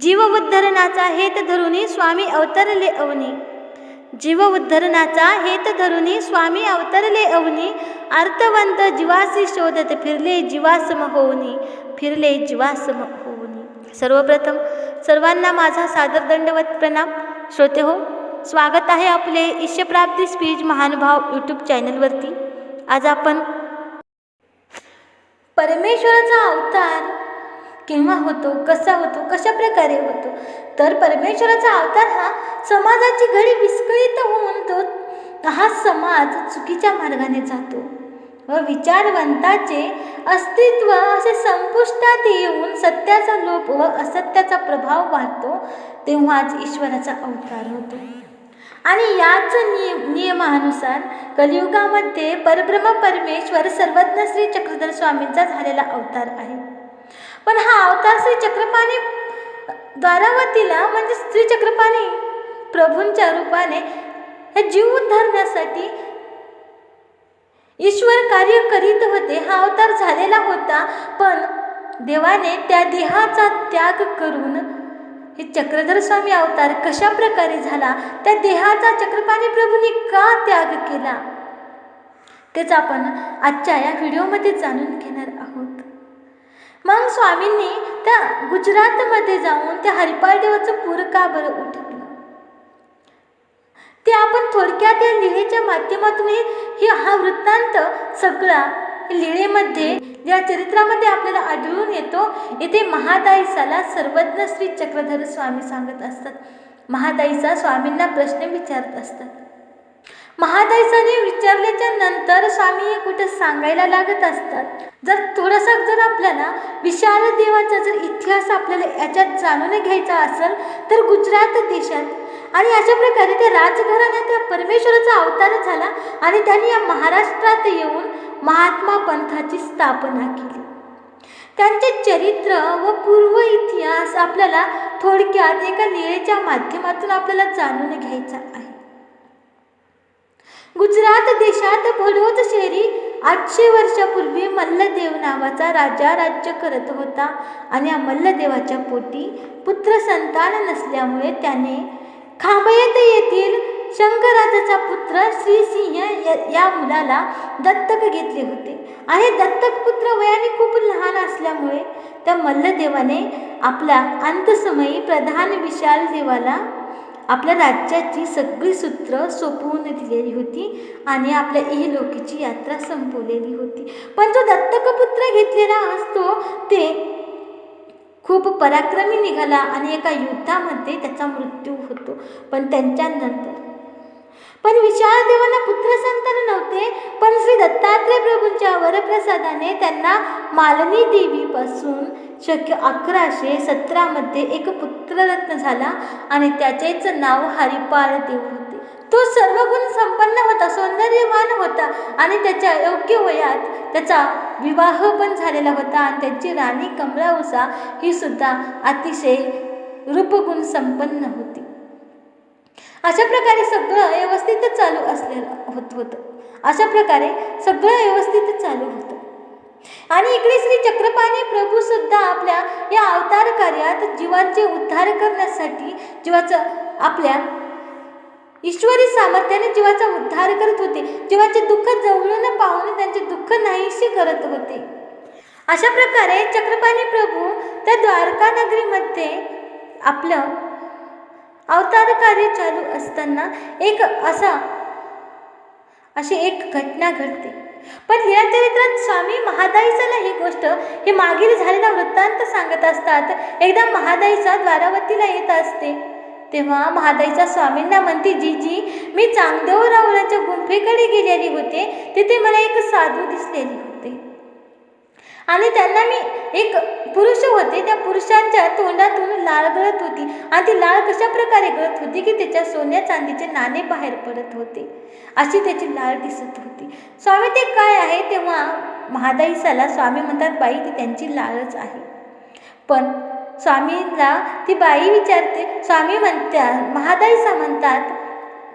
जीव उद्धरणाचा हेत धरुनी स्वामी अवतरले अवनी. जीव उद्धरणाचा हेत धरुनी स्वामी अवतरले अवनी. अर्थवंत जीवासी शोधत फिरले जीवासम होऊनी. फिरले जीवासम होऊनी. सर्वप्रथम सर्वांना माझा सादर दंडवत प्रणाम. श्रोते हो स्वागत आहे आपले ईश्यप्राप्ती स्पीच महानुभाव यूट्यूब चॅनलवरती. आज आपण परमेश्वराचा अवतार केव्हा होतो कसा होतो कशा प्रकारे होतो? तर परमेश्वराचा अवतार हा समाजाची घडी विस्कळीत होऊन तो हा समाज चुकीच्या मार्गाने जातो. व विचारवंताचे अस्तित्व असे संपुष्टात येऊन सत्याचा लोप व असत्याचा प्रभाव वाढतो तेव्हाच ईश्वराचा अवतार होतो. आणि याच नियम नियमानुसार कलियुगामध्ये परब्रह्म परमेश्वर सर्वज्ञ श्री चक्रधर स्वामींचा झालेला अवतार आहे. पण हा अवतार श्री चक्रपाणी द्वारावतीला म्हणजे श्री चक्रपाणी प्रभूंच्या रूपाने हे जीव उद्धारण्यासाठी ईश्वर कार्य करीत होते. हा अवतार झालेला होता पण देवाने त्या देहाचा त्याग करून हे चक्रधर स्वामी अवतार कशा प्रकारे झाला? त्या देहाचा चक्रपाणी प्रभूंनी का त्याग केला? तेच आपण आजच्या या व्हिडिओमध्ये जाणून घेणार आहोत मग स्वामींनी त्या गुजरातमध्ये जाऊन त्या हरिपाळ देवाचं पूर का बरं उठवलं? ते आपण थोडक्यात या लिळेच्या माध्यमातून हे हा वृत्तांत सगळा लिळेमध्ये या चरित्रामध्ये आपल्याला आढळून येतो. येथे महादाईसाला सर्वज्ञ श्री चक्रधर स्वामी सांगत असतात. महादाईसा स्वामींना प्रश्न विचारत असतात. महादाईसाने विचारल्याच्या नंतर स्वामी हे कुठं सांगायला लागत असतात? जर थोडासा जर आपल्याला विशाल देवाचा जर इतिहास आपल्याला याच्यात जाणून घ्यायचा असेल तर गुजरात देशात आणि अशा प्रकारे त्या राजघराण्यात त्या परमेश्वराचा अवतार झाला आणि त्यांनी या महाराष्ट्रात येऊन महात्मा पंथाची स्थापना केली. त्यांचे चरित्र व पूर्व इतिहास आपल्याला थोडक्यात एका लिळेच्या माध्यमातून आपल्याला जाणून घ्यायचा आहे. गुजरात देशात भडोज शहरी आठशे वर्षापूर्वी मल्लदेव नावाचा राजा राज्य करत होता. आणि या मल्लदेवाच्या पोटी पुत्र संतान नसल्यामुळे त्याने खांबयत येथील शंकराजाचा पुत्र श्रीसिंह या मुलाला दत्तक घेतले होते. आणि दत्तक पुत्र वयाने खूप लहान असल्यामुळे त्या मल्लदेवाने आपल्या अंतसमयी प्रधान विशाल देवाला आपल्या राज्याची सगळी सूत्र सोपवून दिलेली होती आणि आपल्या इहलोकीची यात्रा संपवलेली होती. पण जो दत्तकपुत्र घेतलेला असतो ते खूप पराक्रमी निघाला आणि एका युद्धामध्ये त्याचा मृत्यू होतो. पण त्यांच्यानंतर पण विशाळ देवांना पुत्र संतान नव्हते पण श्री दत्तात्रय प्रभूंच्या वरप्रसादाने त्यांना मालनी देवीपासून शक्य अकराशे सतरामध्ये एक पुत्ररत्न झाला आणि त्याचेच नाव हरिपाळ देव होते. तो सर्व गुण संपन्न होता सौंदर्यवान होता आणि त्याच्या योग्य वयात त्याचा विवाह पण झालेला होता आणि त्याची राणी कमळाउसा ही सुद्धा अतिशय रूपगुण संपन्न होती. अशा प्रकारे सगळं व्यवस्थित चालू असलेलं होत होतं. अशा प्रकारे सगळं व्यवस्थित चालू होतं. आणि इकडे श्री चक्रपाणी प्रभूसुद्धा आपल्या या अवतार कार्यात जीवांचे उद्धार करण्यासाठी जीवाचं आपल्या ईश्वरी सामर्थ्याने जीवाचा उद्धार करत होते. जीवाचे दुःख जवळून पाहून त्यांचे दुःख नाहीशी करत होते. अशा प्रकारे चक्रपाणी प्रभू त्या द्वारका नगरीमध्ये आपलं अवतार कार्य चालू असताना एक असा अशी एक घटना घडते. पण लीला चरित्रात स्वामी महादाईसाला ही गोष्ट हे मागील झालेला वृत्तांत सांगत असतात. एकदा महादाईचा द्वारावतीला येत असते. तेव्हा महादाईचा स्वामींना म्हणते जी जी मी चांगदेव रावळाच्या गुंफेकडे गेलेली होते. तिथे मला एक साधू दिसलेली. आणि त्यांना मी एक पुरुष होते त्या पुरुषांच्या तोंडातून लाळ गळत होती. आणि ती लाळ कशा प्रकारे गळत होती की त्याच्या सोन्या चांदीचे नाणे बाहेर पडत होते. अशी त्याची लाळ दिसत होती. स्वामी ते काय आहे? तेव्हा महादाईसाला स्वामी म्हणतात बाई ती त्यांची लाळच आहे. पण स्वामींना ती बाई विचारते. स्वामी म्हणतात महादाईसा म्हणतात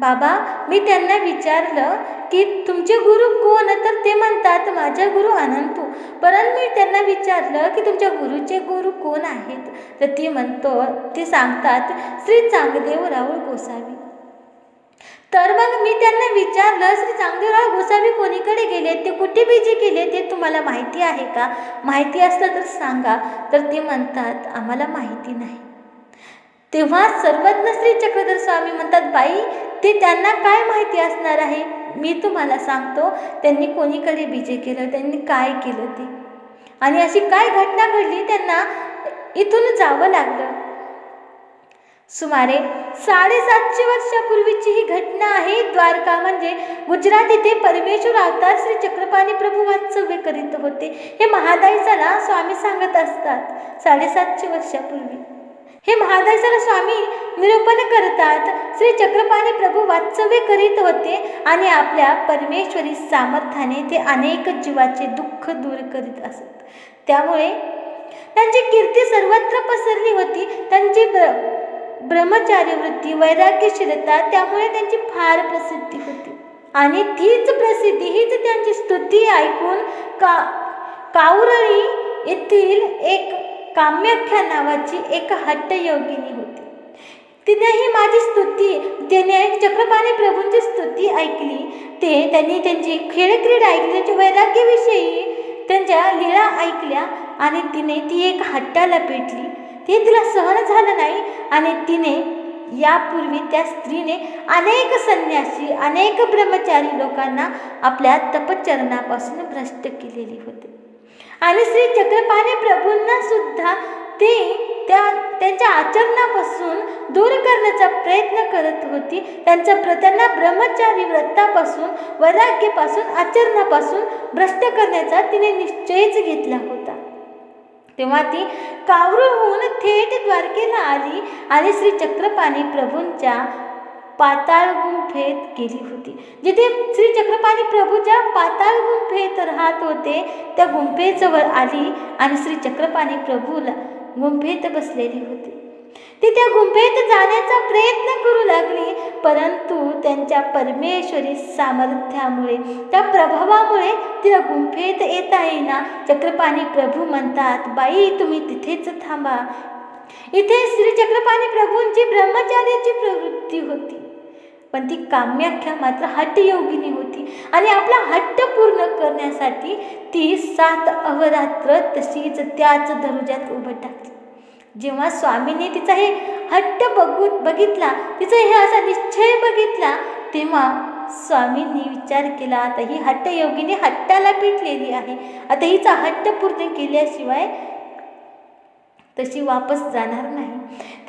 बाबा मी त्यांना विचारलं की तुमचे गुरु कोण? तर ते म्हणतात माझे गुरु अनंतू. परंतु मी त्यांना विचारलं की तुमच्या गुरुचे गुरु कोण आहेत? तर ती म्हणतो ते सांगतात श्री चांगदेव राहुल गोसावी. तर मग मी त्यांना विचारलं श्री चांगदेवराव गोसावी कोणीकडे गेले? ते कुठे बिजी गेले? ते तुम्हाला माहिती आहे का? माहिती असलं तर सांगा. तर ते म्हणतात आम्हाला माहिती नाही. तेव्हा सर्वज्ञ श्री चक्रधर स्वामी म्हणतात बाई ते त्यांना काय माहिती असणार आहे? मी तुम्हाला सांगतो त्यांनी कोणीकडे बीजे केलं त्यांनी काय केलं ते. आणि अशी काय घटना घडली त्यांना इथून जावं लागलं. सुमारे साडेसातशे वर्षापूर्वीची ही घटना आहे. द्वारका म्हणजे गुजरात येथे परमेश्वर अवतार श्री चक्रपाणी प्रभू वास्तव्य करीत होते. हे महादाईचाला स्वामी सांगत असतात साडेसातशे वर्षापूर्वी. हे महादाईसाला स्वामी निरूपण करतात. श्री चक्रपाणी प्रभू वास्तव्य करीत होते आणि आपल्या परमेश्वरी सामर्थ्याने ते अनेक जीवाचे दुःख दूर करीत असत. त्यामुळे त्यांची कीर्ती सर्वत्र पसरली होती. त्यांची ब्र ब्रह्मचारी वृत्ती वैराग्यशीलता त्यामुळे त्यांची फार प्रसिद्धी होती. आणि तीच प्रसिद्धी हीच त्यांची स्तुती ऐकून का कावरळी येथील एक काम्याख्या नावाची एक हट्टयोगिनी होती. तिनेही माझी स्तुती तिने चक्रपाणी प्रभूंची स्तुती ऐकली. ते त्यांनी त्यांची खेळक्रीड ऐकली त्यांच्या वैराग्याविषयी त्यांच्या लीळा ऐकल्या आणि तिने ती एक हट्टाला पेटली. ते तिला सहन झालं नाही आणि तिने यापूर्वी त्या स्त्रीने अनेक संन्यासी अनेक ब्रह्मचारी लोकांना आपल्या तपचरणापासून भ्रष्ट केलेली होती. आणि श्री चक्रपाणी प्रभूंना सुद्धा ते त्या त्यांच्या आचरणापासून दूर करण्याचा प्रयत्न करत होती. त्यांचा प्र त्यांना ब्रह्मचारी व्रतापासून वैराग्यापासून आचरणापासून भ्रष्ट करण्याचा तिने निश्चयच घेतला होता. तेव्हा ती कावरून थेट द्वारकेला आली आणि श्री चक्रपाणी प्रभूंच्या पाताळ गुंफेत गेली होती. जिथे श्री चक्रपाणी प्रभू ज्या पाताळ गुंफेत राहत होते त्या गुंफेजवळ आली आणि श्री चक्रपाणी प्रभूला गुंफेत बसलेली होती. ती त्या गुंफेत जाण्याचा प्रयत्न करू लागली परंतु त्यांच्या परमेश्वरी सामर्थ्यामुळे त्या प्रभावामुळे तिला गुंफेत येता येईना. चक्रपाणी प्रभू म्हणतात बाई तुम्ही तिथेच थांबा. इथे श्री चक्रपाणी प्रभूंची ब्रह्मचार्याची प्रवृत्ती होती. पण ती काम्याख्या मात्र हट्टयोगिनी होती. आणि आपला हट्ट पूर्ण करण्यासाठी ती सात अवरात्र तशीच त्याच दरुजात उभं टाकली. जेव्हा स्वामीने तिचा हे हट्ट बघू बघितला तिचा हे असा निश्चय बघितला तेव्हा स्वामींनी विचार केला आता ही हट्टयोगिनी हट्टाला पिटलेली आहे. आता हिचा हट्ट पूर्ण केल्याशिवाय तशी वापस जाणार नाही.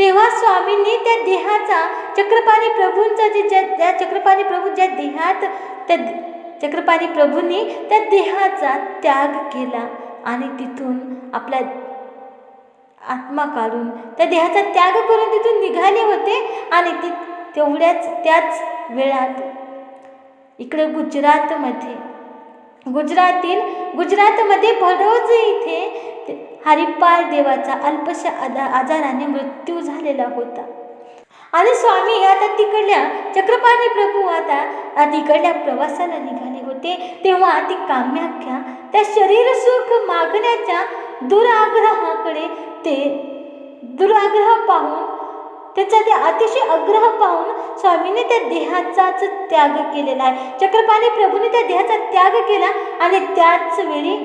तेव्हा स्वामींनी त्या देहाचा चक्रपाणी प्रभूंचा जे ज्या त्या चक्रपाणी प्रभू ज्या देहात त्या चक्रपाणी प्रभूंनी त्या देहाचा त्याग केला आणि तिथून आपला आत्मा काढून त्या देहाचा त्याग करून तिथून निघाले होते आणि ती तेवढ्याच त्याच वेळात इकडे गुजरातमध्ये गुजरातील गुजरातमध्ये भडोज इथे हरिपाल देवाचा अल्पशा आजा आजाराने मृत्यू झालेला होता. आणि स्वामी आता तिकडल्या चक्रपाणी प्रभू आता तिकडल्या प्रवासाला निघाले होते. तेव्हा ती काम्याख्या त्या शरीर सुख मागण्याच्या दुराग्रहाकडे ते दुराग्रह पाहून त्याचा ते अतिशय आग्रह पाहून स्वामीने त्या देहाचाच त्याग केलेला आहे. चक्रपाणी प्रभूने त्या देहाचा त्याग केला आणि त्याच वेळी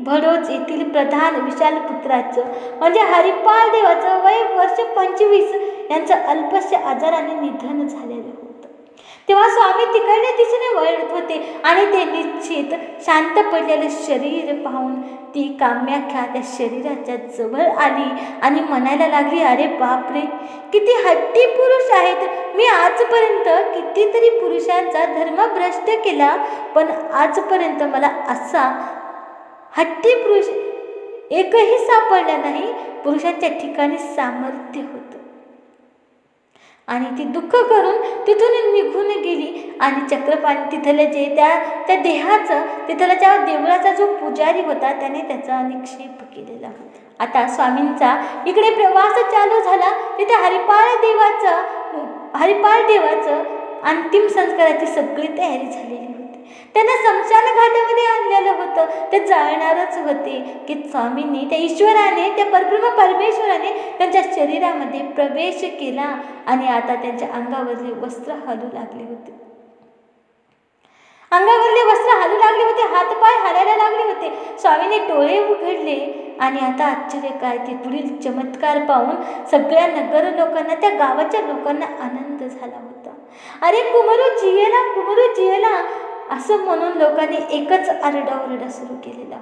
भडोज येथील प्रधान विशाल पुत्राचं म्हणजे हरिपाल देवाचं वय वर्ष पंचवीस यांचं अल्पस्य आजाराने निधन झालेलं होतं. तेव्हा स्वामी तिकडल्या दिशेने वळत होते आणि ते निश्चित शांत पडलेलं शरीर पाहून ती काम्याख्या त्या शरीराच्या जवळ आली आणि म्हणायला लागली अरे बापरे किती हट्टी पुरुष आहेत. मी आजपर्यंत कितीतरी पुरुषांचा धर्म भ्रष्ट केला पण आजपर्यंत मला असा हट्टी पुरुष एकही सापडला नाही पुरुषांच्या ठिकाणी सामर्थ्य होतं. आणि ती दुःख करून तिथून निघून गेली आणि चक्रपाणी तिथलं जे त्या त्या देहाचं तिथला त्या देवळाचा जो पुजारी होता त्याने त्याचा निक्षेप केलेला. आता स्वामींचा इकडे प्रवास चालू झाला. तिथे हरिपाळ देवाचं हरिपाळ देवाचं अंतिम संस्काराची सगळी तयारी झालेली होती. त्यांना समशान घाटामध्ये आणलेलं होतं. ते जाळणारच होते की स्वामींनी त्या ईश्वराने त्या परब्रह्म परमेश्वराने त्यांच्या शरीरामध्ये प्रवेश केला आणि आता त्यांच्या अंगावरले वस्त्र हलू लागले होते. अंगावरले वस्त्र हलू लागले होते हातपाय हलायला लागले होते. स्वामीने डोळे उघडले आणि आता आश्चर्य काय ते पुढील चमत्कार पाहून सगळ्या नगर लोकांना त्या गावाच्या लोकांना आनंद झाला होता. अरे कुमरू जियेला कुमरू जियेला असं म्हणून लोकांनी एकच आरडाओरडा सुरू केलेला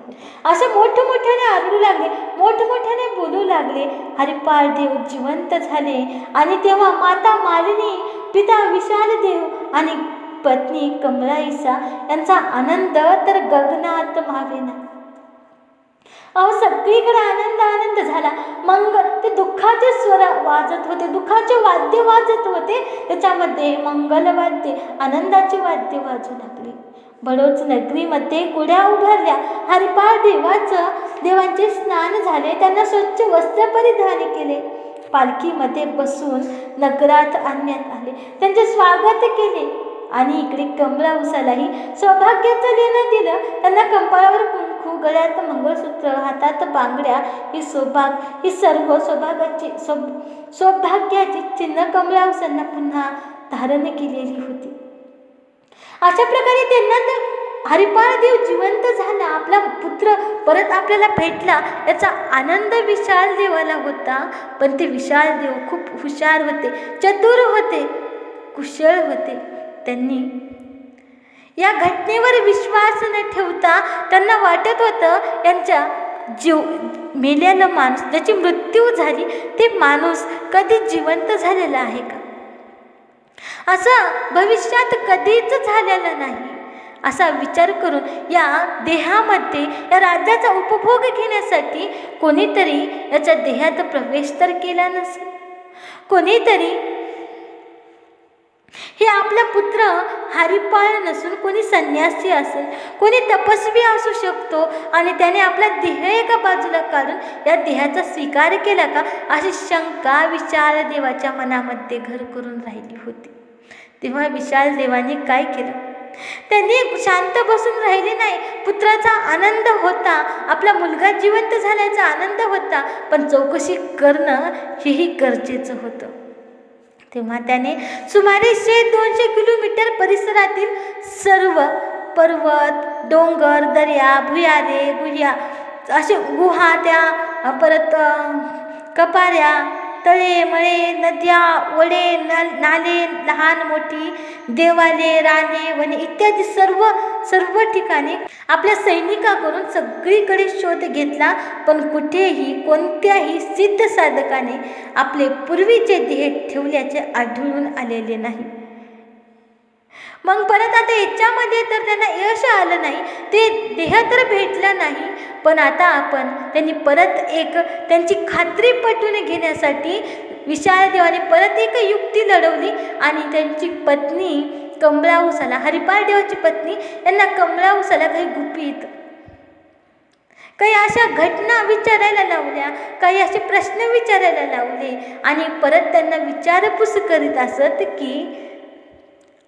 असं मोठमोठ्याने आरडू लागले मोठमोठ्याने बोलू लागले हरिपाळ देव जिवंत झाले. आणि तेव्हा माता मालिनी पिता विशाल देव आणि पत्नी कमलाईसा यांचा आनंद तर गगनात मावेना. अहो सगळीकडे आनंद आनंद झाला. मंगल ते दुःखाचे स्वर वाजत होते दुःखाचे वाद्य वाजत होते. त्याच्यामध्ये मंगलवाद्य आनंदाचे वाद्य वाजू लागले. बडोच नगरीमध्ये कुड्या उभारल्या. हरिपाळ देवाचं देवांचे स्नान झाले. त्यांना स्वच्छ वस्त्र परिधान केले. पालखीमध्ये बसून नगरात आणण्यात आले. त्यांचे स्वागत केले. आणि इकडे कमळा उसालाही सौभाग्याचं लेणं दिलं. त्यांना कंपाळावर गळ्यात मंगळसूत्र हातात बांगड्या ही सौभाग ही सर्व सौभागाची सौ सौभाग्याची चिन्ह कमलावसांना पुन्हा धारण केलेली होती. अशा प्रकारे त्यांना तर हरिपाळ देव जिवंत झाला. आपला पुत्र परत आपल्याला भेटला याचा आनंद विशाल देवाला होता. पण ते विशाल देव खूप हुशार होते चतुर होते कुशळ होते. त्यांनी या घटनेवर विश्वास न ठेवता त्यांना वाटत होतं यांच्या जीव मेलेलं माणूस ज्याची मृत्यू झाली ते माणूस कधी जिवंत झालेला आहे का? असं भविष्यात कधीच झालेलं नाही. असा विचार करून या देहामध्ये या राज्याचा उपभोग घेण्यासाठी कोणीतरी याच्या देहात प्रवेश तर केला नसेल. कोणीतरी हे आपला पुत्र हरिपाळ नसून कोणी संन्यासी असेल कोणी तपस्वी असू शकतो आणि त्याने आपला देह एका बाजूला काढून या देहाचा स्वीकार केला का अशी शंका विशाल देवाच्या मनामध्ये घर करून राहिली होती. तेव्हा विशाल देवाने काय केलं? त्यांनी शांत बसून राहिले नाही. पुत्राचा आनंद होता. आपला मुलगा जिवंत झाल्याचा आनंद होता. पण चौकशी करणं हेही गरजेचं होतं. तेव्हा त्याने सुमारे शे दोनशे किलोमीटर परिसरातील सर्व पर्वत डोंगर दर्या भुयारे गुह्या असे गुहा त्या परत कपाऱ्या तळे मळे नद्या ओढे न नाले लहान मोठी देवाले राणे वने इत्यादी सर्व सर्व ठिकाणी आपल्या सैनिकाकडून सगळीकडे शोध घेतला. पण कुठेही कोणत्याही सिद्ध साधकाने आपले पूर्वीचे देह ठेवल्याचे आढळून आलेले नाही. मग परत आता याच्यामध्ये तर त्यांना यश आलं नाही. ते देह तर भेटला नाही पण आता आपण त्यांनी परत एक त्यांची खात्री पटवून घेण्यासाठी विशाल देवाने परत एक युक्ती लढवली आणि त्यांची पत्नी कमला उसाला हरिपाल देवाची पत्नी यांना कमला उसाला काही गुपित काही अशा घटना विचारायला लावल्या काही असे प्रश्न विचारायला लावले आणि परत त्यांना विचारपूस करीत असत की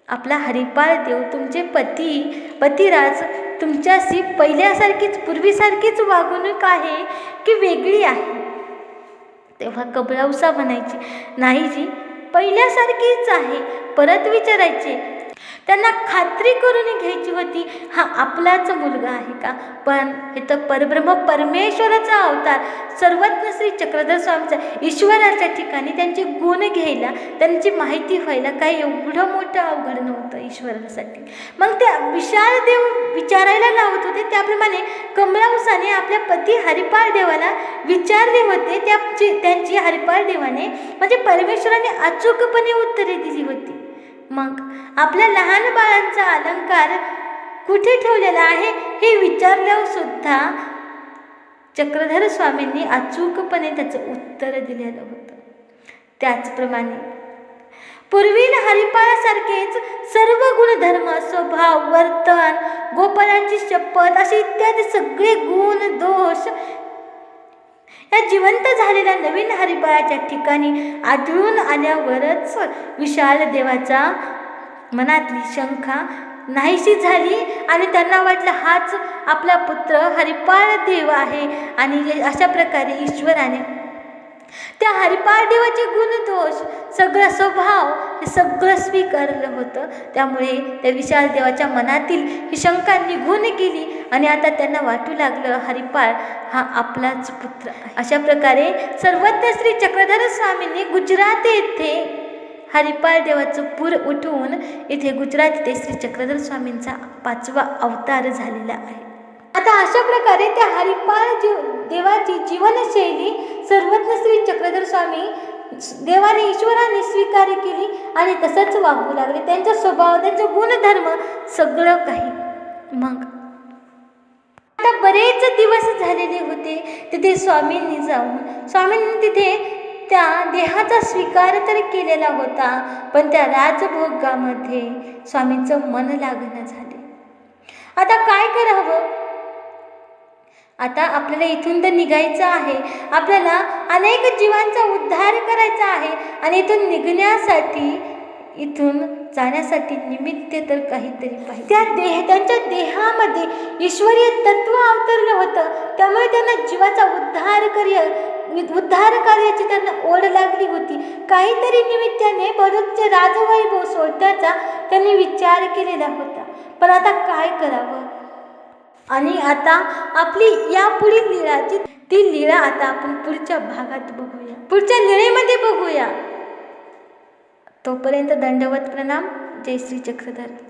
आपला हरिपाळ देव तुमचे पती पतिराज तुमच्याशी पहिल्यासारखीच पूर्वीसारखीच वागणूक आहे की वेगळी आहे? तेव्हा कबलावसा म्हणायची नाही जी पहिल्यासारखीच आहे. परत विचारायचे त्यांना खात्री करून घ्यायची होती हा आपलाच मुलगा आहे का? पण हे तर परब्रह्म परमेश्वराचा अवतार. सर्वज्ञ श्री चक्रधर स्वामीचा ईश्वराच्या ठिकाणी त्यांचे गुण घ्यायला त्यांची माहिती व्हायला काही एवढं मोठं अवघड नव्हतं ईश्वरासाठी. मग ते विशाल देव विचारायला लावत होते. त्याप्रमाणे कमलावसाने आपल्या पती हरिपाळ देवाला विचारले होते. त्याची त्यांची हरिपाळ देवाने म्हणजे परमेश्वराने अचूकपणे उत्तरे दिली होती. मग आपल्या लहान बाळांचा अलंकार कुठे ठेवलेला आहे हे विचारल्यावर सुद्धा चक्रधर स्वामींनी अचूकपणे त्याचं उत्तर दिलेलं होतं. त्याचप्रमाणे पूर्वील हरिपाळासारखेच सर्व गुणधर्म स्वभाव वर्तन गोपालांची शपथ असे इत्यादी सगळे गुण दोष या जिवंत झालेल्या नवीन हरिपाळाच्या ठिकाणी आढळून आल्यावरच विशाल देवाचा मनातली शंका नाहीशी झाली आणि त्यांना वाटलं हाच आपला पुत्र हरिपाळ देव आहे. आणि अशा प्रकारे ईश्वराने त्या हरिपाळदेवाचे गुणदोष सगळं स्वभाव हे सगळं स्वीकारलं होतं. त्यामुळे त्या विशाल देवाच्या मनातील ही शंका निघून गेली आणि आता त्यांना वाटू लागलं हरिपाळ हा आपलाच पुत्र अशा प्रकारे सर्वज्ञ श्री चक्रधर स्वामींनी गुजरात येथे हरिपाळ देवाचं पूर उठवून इथे गुजरात येथे श्री चक्रधर स्वामींचा पाचवा अवतार झालेला आहे. आता अशा प्रकारे त्या हरिपाळ जीव देवाची जीवनशैली सर्वज्ञ श्री चक्रधर स्वामी देवाने ईश्वराने स्वीकार केली आणि तसंच वागू लागले. त्यांचा स्वभाव त्यांचा गुणधर्म सगळं काही. मग आता बरेच दिवस झालेले होते तिथे स्वामींनी जाऊन. स्वामींनी तिथे त्या देहाचा स्वीकार तर केलेला होता पण त्या राजभोगामध्ये स्वामींचं मन लागणं झाले. आता काय करावं? आता आपल्याला इथून तर निघायचं आहे. आपल्याला अनेक जीवांचा उद्धार करायचा आहे आणि इथून निघण्यासाठी इथून जाण्यासाठी निमित्त तर काहीतरी पाहिजे. त्या देह त्यांच्या देहामध्ये ईश्वरीय तत्व अवतरलं होतं. त्यामुळे त्यांना जीवाचा उद्धार कार्य उद्धार कार्याची त्यांना ओढ लागली होती. काहीतरी निमित्ताने भरूचचे राजवैभव सोडण्याचा त्यांनी विचार केलेला होता. पण आता काय करावं? आणि आता आपली या पुढील लिळाची ती लीळा आता आपण पुढच्या भागात बघूया. पुढच्या लीळेमध्ये बघूया. तोपर्यंत दंडवत प्रणाम. जय श्री चक्रधर.